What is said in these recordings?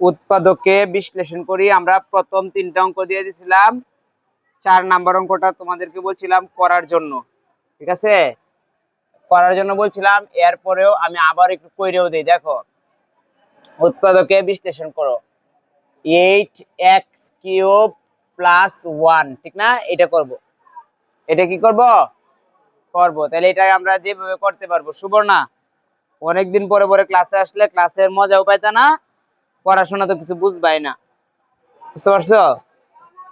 উৎপাদককে বিশ্লেষণ করি, আমরা প্রথম তিনটা অঙ্ক দিয়ে দিছিলাম। চার নাম্বার অঙ্কটা তোমাদেরকে বলছিলাম করার জন্য, ঠিক আছে? করার জন্য বলছিলাম, এরপরেও আমি আবার একটু কইরেও দিই, দেখো। উৎপাদকে বিশ্লেষণ করো। Eight x cube plus one, ঠিক না? এটা করব। এটা কি করব? করব। তাহলে এটা আমরা যেভাবে করতে পারব সুবর্ণা অনেকদিন পরে পরে ক্লাসে আসলে ক্লাসের মজাও পাইতা না পড়াশোনা তো কিছু বুঝবাই না। বুঝতে পারছ?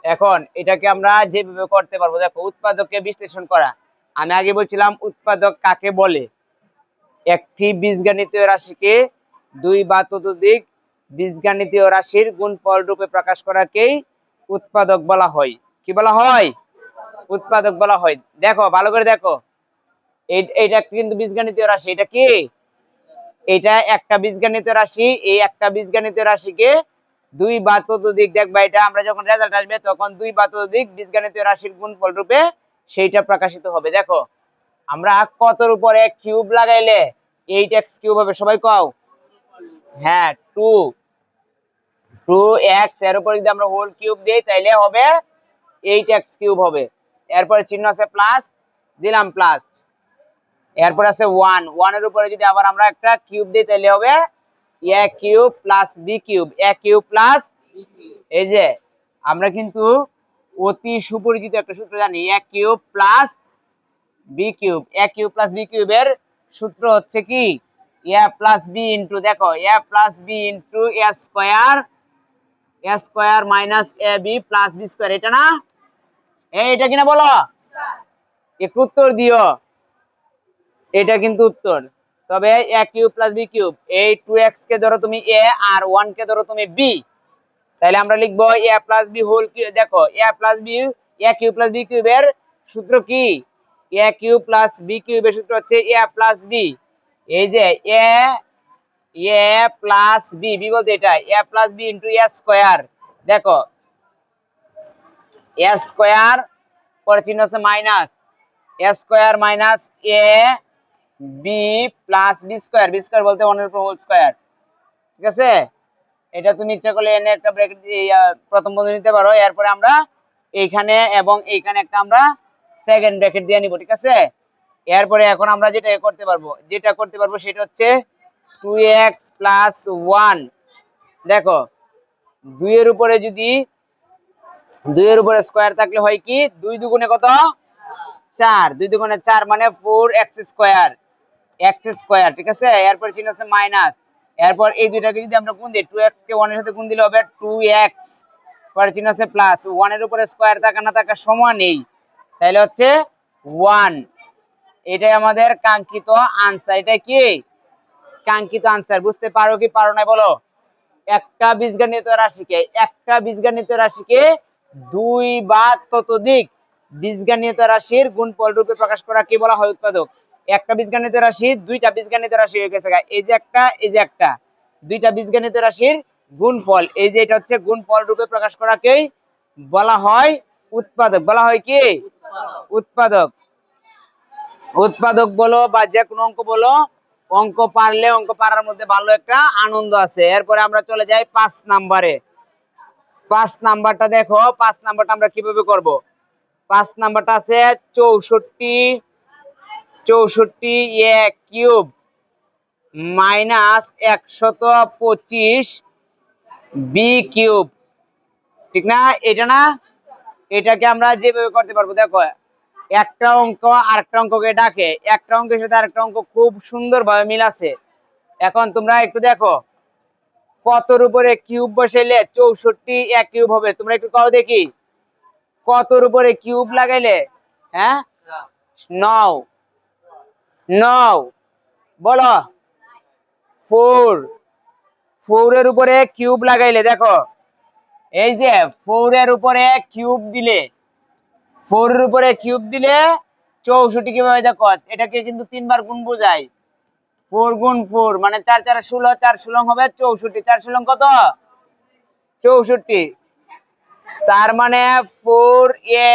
এখন এটাকে আমরা যেভাবে করতে পারব, দেখো, উৎপাদককে বিশ্লেষণ করা। আমি আগে বলছিলাম উৎপাদক কাকে বলে? একটি বীজগণিতীয় রাশিকে দুই বা ততোধিক বীজগণিতীয় রাশির গুণফল রূপে প্রকাশ করাকেই উৎপাদক বলা হয়। কি বলা হয়? উৎপাদক বলা হয়। দেখো, ভালো করে দেখো। এই- এইটা কিন্তু বীজগণিতীয় রাশি, এটা কি? এটা একটা বীজগণিত রাশি, এই একটা বীজগণিত রাশিকে দুই বা ততোধিক দেখবা এটা আমরা যখন রেজাল্ট আসবে তখন দুই বা ততোধিক বীজগণিত রাশির গুণফল রূপে সেইটা প্রকাশিত হবে। দেখো, আমরা কতর উপরে কিউব লাগাইলে এইট এক্স কিউব হবে সবাই কও? হ্যাঁ টু টু এক্সের উপরে যদি আমরা হোল কিউব দিই তাইলে হবে এইট এক্স কিউব হবে। এরপরে চিহ্ন আছে প্লাস দিলাম প্লাস এরপর আছে ওয়ান ওয়ানের উপরে যদি আবার আমরা একটা কিউব দিই তাহলে হবে a cube plus b cube a cube plus এই যে আমরা কিন্তু অতি সুপরিচিত একটা সূত্র জানি। A cube plus b cube a cube plus b কিউবের সূত্র হচ্ছে কি? এ প্লাস বি ইন্টু দেখো a plus b into a square a square minus a b plus b square এটা না? এই, এটা কিনা বলো? একটু উত্তর দিও। এটা কিন্তু উত্তর। তবে a cube plus b cube এই টু এক্স কে ধরো তুমি এ আর ওয়ান কে ধরো তুমি বি তাহলে আমরা লিখব এ প্লাস বি হোল দেখো a plus b a cube plus b কিউবের সূত্র কি? এ কিউব প্লাস বি কিউবের সূত্র হচ্ছে এ প্লাস বি এই যে a a plus b b বলতে এটা a plus b into a square দেখো এ স্কোয়ার পরে চিহ্ন আছে minus a square minus a b plus b square b square বলতে ওয়ানের উপর হোল স্কোয়ার ঠিক আছে? এটা তুমি ইচ্ছা করলে এনে একটা ব্র্যাকেট প্রথম নিতে পারো, এরপরে আমরা এইখানে এবং এইখানে একটা আমরা সেকেন্ড ব্র্যাকেট দিয়ে নিব, ঠিক আছে? এরপরে এখন আমরা যেটা করতে পারব, যেটা করতে পারব সেটা হচ্ছে টু এক্স প্লাস ওয়ান দেখো, দুইয়ের উপরে যদি, দুইয়ের উপরে স্কোয়ার থাকলে হয় কি, দুই দুগুণে কত? চার। দুই দুগুণে চার মানে four x square x square, ঠিক আছে? এরপর চিহ্ন আছে মাইনাস। এরপর এই দুইটাকে যদি আমরা গুণ দিই টু এক্স কে ওয়ানের সাথে গুণ দিলে হবে টু এক্স পরে চিহ্ন আছে প্লাস ওয়ানের উপরে স্কোয়ার থাকা না থাকা সমান নেই তাহলে হচ্ছে ওয়ান এটাই আমাদের কাঙ্ক্ষিত আনসার এটা কি? কাঙ্ক্ষিত আনসার বুঝতে পারো কি পারো না বলো? একটা বীজগণিত রাশিকে, একটা বীজগণিত রাশিকে দুই বা ততোধিক বীজগণিত রাশির গুণফল রূপে প্রকাশ করা কি বলা হয় উৎপাদক? একটা বীজগণিত রাশি দুইটা বীজগণিত রাশি হয়ে গেছে। এই যে একটা, এই যে একটা। দুইটা বীজগণিত রাশির গুণফল। এই যে এটা হচ্ছে গুণফল রূপে প্রকাশ করাকেই বলা হয় উৎপাদক। বলা হয় কি? উৎপাদক। উৎপাদক বলো বা যে কোনো অঙ্ক বলো, অঙ্ক পারলে অঙ্ক পারার মধ্যে ভালো একটা আনন্দ আছে। এরপরে আমরা চলে যাই পাঁচ নাম্বারে। পাঁচ নাম্বারটা দেখো। পাঁচ নাম্বারটা আমরা কীভাবে করব? পাঁচ নাম্বারটা আছে চৌষট্টি চৌষট্টি এ কিউব মাইনাস একশত পঁচিশ বি কিউব। ঠিক না? এটা না? এটাকে আমরা যেভাবে করতে পারব দেখো একটা অঙ্ক আরেকটা অঙ্ককে ডাকে। একটা অঙ্কের সাথে আরেকটা অঙ্ক খুব সুন্দরভাবে মিল আছে। এখন তোমরা একটু দেখো কতর উপরে কিউব বসাইলে চৌষট্টি এক কিউব হবে? তোমরা একটু কাও দেখি। কতর উপরে কিউব লাগাইলে? হ্যাঁ? নও। নও। বলো। ফোর। ফোরের উপরে কিউব লাগাইলে, দেখো। এই যে ফোরের উপরে কিউব দিলে, ফোরের উপরে কিউব দিলে চৌষট্টি কীভাবে দেখো? এটাকে কিন্তু তিনবার গুণ বোঝায়। ফোর গুণ ফোর মানে চার চার ষোলো চার ষোলো হবে চৌষট্টি। চার ষোলো কত? চৌষট্টি। তার মানে ফোর এ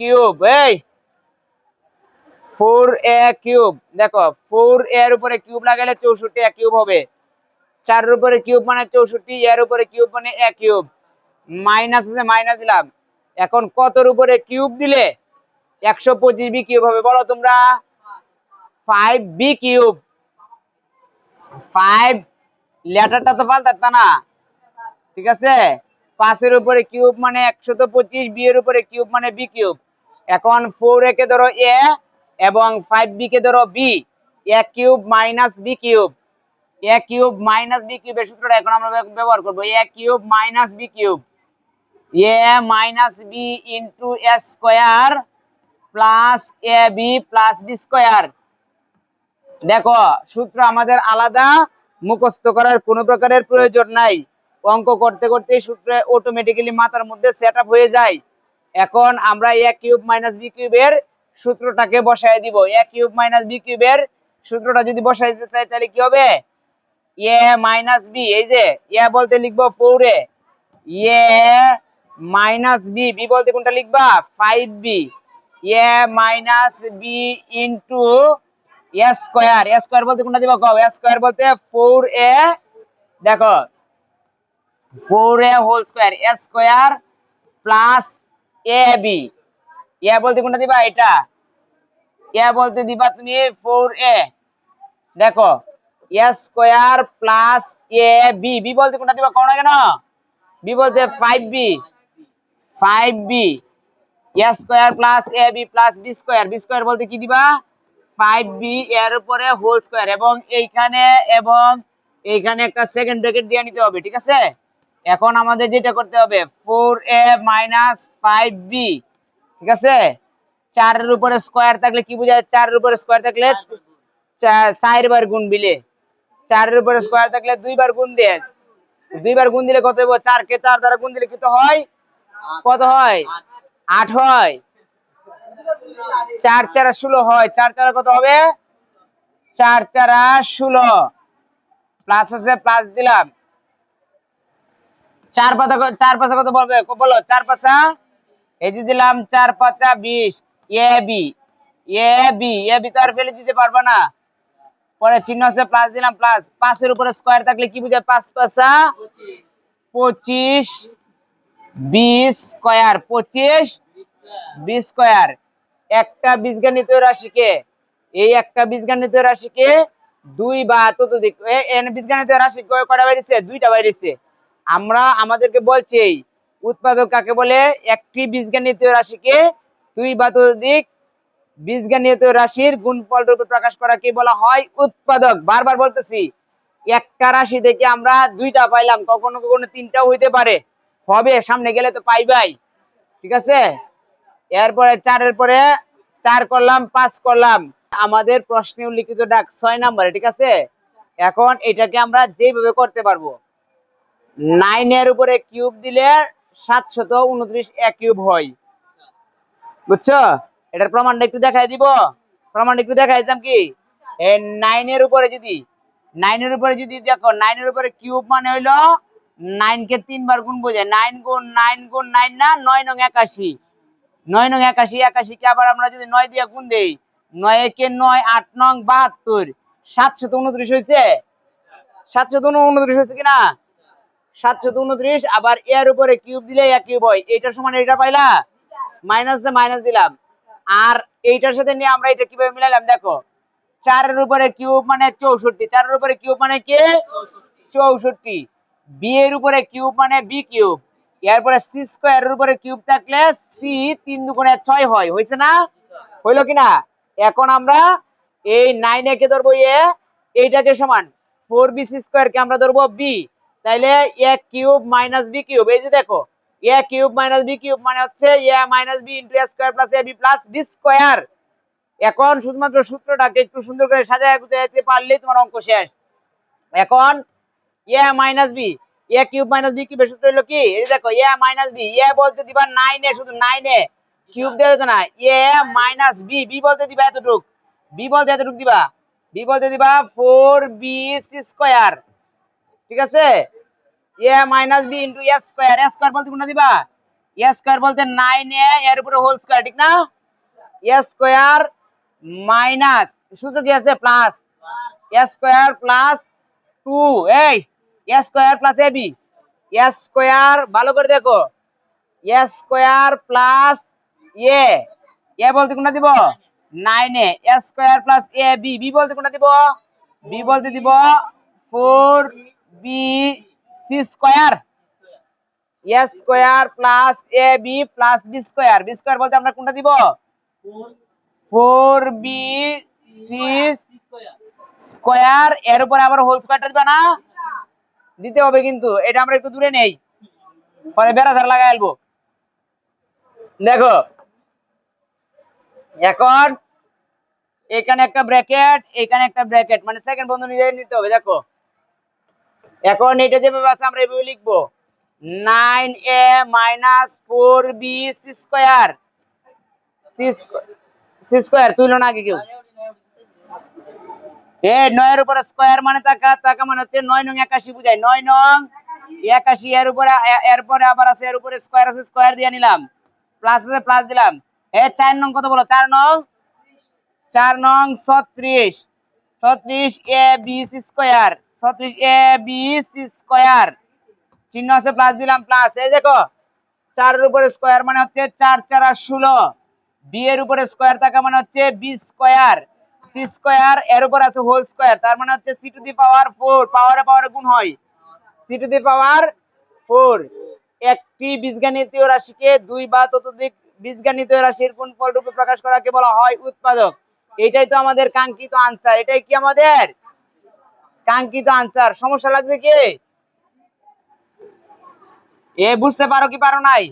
কিউব। এই ফোর এ কিউব। দেখো, ফোর এর উপরে কিউব লাগালে চৌষট্টি এ কিউব হবে। চারের উপরে কিউব মানে চৌষট্টি এর উপরে কিউব মানে এক কিউব। মাইনাস আছে, মাইনাস দিলাম। এখন কতর উপরে কিউব দিলে? একশো পঁচিশ বি কিউব হবে, বলো তোমরা। Five B cube. ফাইভ, লেটারটা তো পাল্টাতা না। ঠিক আছে? পাঁচের উপরে কিউব মানে একশত পঁচিশ, বি এর উপরে কিউব মানে বি কিউব। এখন ফোর এ কে ধরো এ এবং ফাইভ বি কে ধরো b a cube minus b cube a cube minus b কিউবের সূত্রটা এখন আমরা ব্যবহার করব a cube minus b cube a minus b into a square plus a b plus b square দেখো, সূত্র আমাদের আলাদা, মুখস্থ করার কোনো প্রকারের প্রয়োজন নাই। অঙ্ক করতে করতে সূত্র অটোমেটিক্যালি মাথার মধ্যে সেট হয়ে যায়। এখন আমরা এ কিউব মাইনাস বি কিউবের সূত্রটাকে বসায় দিব। এ কিউব মাইনাস বি কিউবের সূত্রটা যদি বসাই দিতে চাই তাহলে কি হবে? এ মাইনাস বি, এই যে, এ বলতে লিখব ফোরে এ মাইনাস বি বি বলতে কোনটা লিখবা? Five b a minus b into a square a square বলতে কোনটা দিবা কও? এ স্কোয়ার বলতে ফোর এ দেখো four a whole square a square plus a b a বলতে কোনটা দিবা? এটা। এ বলতে দিবা তুমি ফোর এ দেখো a square plus a b b বলতে কোনটা দিবা কোন কেন? বি বলতে five b five b a square plus a b plus b square b square বলতে কি দিবা? ফাইভ বি এর উপরে হোল স্কোয়ার এবং এইখানে এবং এইখানে একটা সেকেন্ড ব্র্যাকেট দিয়ে নিতে হবে, ঠিক আছে? এখন আমাদের যেটা করতে হবে four a minus five b ঠিক আছে? চারের উপরে স্কোয়ার থাকলে কি বোঝায় চারের উপরে স্কোয়ার থাকলে চার বার গুণ বিলে। চারের উপরে স্কোয়ার থাকলে দুইবার গুণ দিয়ে দুইবার গুণ দিলে কত চার কে চার দ্বারা গুণ দিলে কত হয়? কত হয়? আট হয়। চার চারা ষোলো হয়। চার চারা কত হবে? চার চারা ষোলো। প্লাস আছে প্লাস দিলাম। চার পাতা চার পাশা কত বলবে? বলো, চার পাশা এই যে দিলাম চার পাঁচা বিশ। A, b. A b. A, b তো আর ফেলে দিতে পারব না। পরে চিহ্ন আছে প্লাস দিলাম প্লাস পাঁচের উপরে স্কোয়ার থাকলে কি বুঝায়? পাঁচ পাঁচা পঁচিশ বিশ স্কোয়ার পঁচিশ বিশ স্কোয়ার একটা বীজগণিত রাশিকে, এই একটা বীজগণিত রাশিকে দুই বা ততোধিক, এ- এন বীজগণিত রাশি কয়- কয়টা বাইরেছে দুইটা বাইরেছে আমরা আমাদেরকে বলছি উৎপাদক কাকে বলে? একটি বীজগণিত রাশিকে দুই বা ততোধিক বীজগণিত রাশির গুণফল রূপে প্রকাশ করাকে বলা হয় উৎপাদক। বারবার বলতেছি, একটা রাশি থেকে আমরা দুইটা পাইলাম, কখনো কখনো তিনটাও হইতে পারে। হবে, সামনে গেলে তো পাইবাই। ঠিক আছে? এরপরে চারের পরে চার করলাম, পাঁচ করলাম। আমাদের প্রশ্নে উল্লিখিত ডাক ছয় নাম্বারে, ঠিক আছে? এখন এটাকে আমরা যেভাবে করতে পারব নাইনের উপরে কিউব দিলে সাতশত উনত্রিশ এক হয় বুঝছ? এটার প্রমাণটা একটু দেখাই দিব। প্রমাণটা একটু দেখাই দিতাম কি? নাইনের উপরে যদি নাইনের উপরে যদি দেখো নাইনের উপরে কিউব মানে হইল নাইন কে তিনবার গুণ বোঝায়। নাইন গুণ নাইন গুণ নাইন না, নয় নং একাশি। নয় নং একাশি একাশি কে আবার আমরা যদি নয় দিয়ে গুণ দেই, নয় একে নয়, আট নং বাহাত্তর। সাতশত উনত্রিশ হয়েছে সাতশত উনত্রিশ হয়েছে কিনা? সাতশত উনত্রিশ, আবার এর উপরে কিউব দিলে এক কিউব হয়। এইটার সমান এটা পাইলা? মাইনাস মাইনাস দিলাম। আর এইটার সাথে নিয়ে আমরা এটা কীভাবে মিলাইলাম? দেখো, চারের উপরে কিউব মানে চৌষট্টি। চারের উপরে কিউব মানে কে? চৌষট্টি। বি এর উপরে কিউব মানে বি কিউব এরপরে সি স্কোয়ারের উপরে কিউব থাকলে সি তিন দুগুণে ছয় হয়। হয়েছে না? হইল কিনা এখন আমরা এই নাইন একে ধরবো এ এইটাকে সমান ফোর বি সি স্কোয়ার কে আমরা ধরবো বি তাইলে a cube minus b cube, এই যে দেখো a cube minus b cube মানে হচ্ছে a minus b into a square plus a b plus b square. এখন শুধুমাত্র সূত্রটাকে একটু সুন্দর করে সাজায় গুছাইতে পারলেই তোমার অঙ্ক শেষ। এখন A minus B A cube minus B কিউবের সূত্র হলো কি? এই দেখো এ মাইনাস বি এ বলতে দিবা নাইনে শুধু নাইনে কিউব দিয়ে দিত না এ মাইনাস বি বি বলতে দিবা এতটুক বি বলতে এতটুক দিবা বি বলতে দিবা ফোর বি স্কোয়ার ঠিক আছে? A minus B into A square A square বলতে কোনটা দিবা? এ স্কোয়ার বলতে নাইন এ এর উপরে হোল স্কোয়ার ঠিক না? এ স্কোয়ার মাইনাস সূত্র কি আছে? Plus A square plus two এই A square plus A B A square ভালো করে দেখো। এ স্কোয়ার প্লাস এ এ বলতে কোনটা দিব? Nine A square plus A B B বলতে কোনটা দিব? বি বলতে দিব four B C square A square plus A B plus B square B square বলতে আমরা কোনটা দিব? ফোর বি সিক্স স্কোয়ার এর উপরে আবার হোল স্কোয়ারটা দিবা না? দিতে হবে কিন্তু। এটা আমরা একটু দূরে নেই। পরে বেড়া ধার লাগাই আলবো দেখো। এখন এখানে একটা ব্র্যাকেট এখানে একটা ব্র্যাকেট মানে সেকেন্ড বন্ধু নিজে নিতে হবে, দেখো। এখন এটা যেভাবে আছে, আমরা এভাবে লিখব। Nine A minus four B C square তুইলো না আগে কেউ। এ, নয়ের উপরে স্কোয়ার মানে টাকা টাকা মানে হচ্ছে নয় নং একাশি বুঝায় নয় নং একাশি, এর উপরে এরপরে আবার আছে, এর উপরে স্কোয়ার আছে স্কোয়ার দিয়ে নিলাম। প্লাস আছে প্লাস দিলাম। এ, চার নং কত বলো? চার নং? চার নং ছত্রিশ। ছত্রিশ এ বি সি স্কোয়ার ছত্রিশ এ বি সি স্কোয়ার চিহ্ন আছে প্লাস দিলাম প্লাস এই দেখো, চারের উপরে স্কোয়ার মানে হচ্ছে চার চার আর ষোলো। বি এর উপরে স্কোয়ার মানে হচ্ছে বি স্কোয়ার সি স্কোয়ার এর উপর আছে হোল স্কোয়ার তার মানে হচ্ছে C to the power four পাওয়ারে পাওয়ারে গুণ হয়। C to the power four একটি বীজগণিতীয় রাশিকে দুই বা ততোধিক বীজগণিতীয় রাশির গুণফল রূপে প্রকাশ করাকে বলা হয় উৎপাদক। এটাই তো আমাদের কাঙ্ক্ষিত আনসার এটাই কি আমাদের? কাঙ্ক্ষিত আনসার সমস্যা লাগছে কি? এ বুঝতে পারো কি পারো নাই?